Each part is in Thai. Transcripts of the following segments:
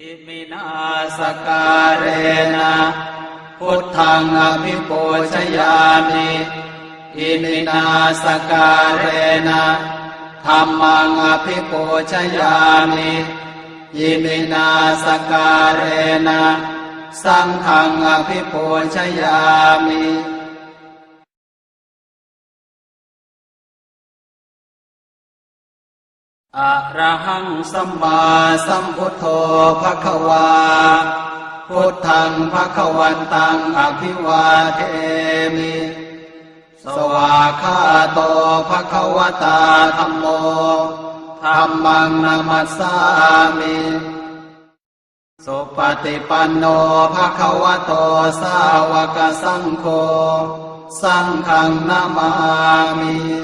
อิมินาสการเรนะพุทธังอภิปูชยามิอิมินาสการเรนะธรรมังอภิปูชยามิอิมินาสการเรนะสังฆังอภิปูชยามิ อะระหังสัมมาสัมพุทโธภควา พุทธังภควันตังอภิวาเทมิ สวาคาโตภควตาธรรมโมธรรมังนามัสสามิ สุปฏิปันโนภะคะวะโตสาวกสังโฆ สังฆังนามามิ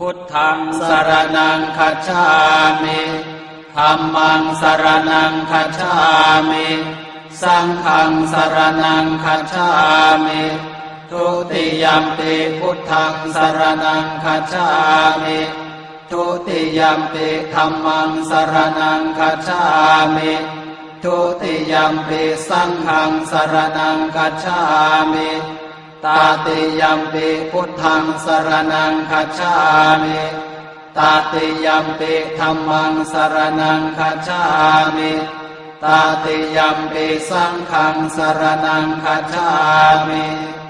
พุทธังสรนังคัจฉามิธัมมังสรนังคัจฉามิ สังฆังสรนังคัจฉามิ ทุติยมปิพุทธังสรนังคัจฉามิ ทุติยมปิธัมมังสรนังคัจฉามิ ทุติยมปิสังฆังสรนังคัจฉามิ ตาติยัมปิพุทธังสรนังคัจฉามิตาติยัมปิธรรมังสรนังคัจฉามิตาติยัมปิสังฆังสรนังคัจฉามิ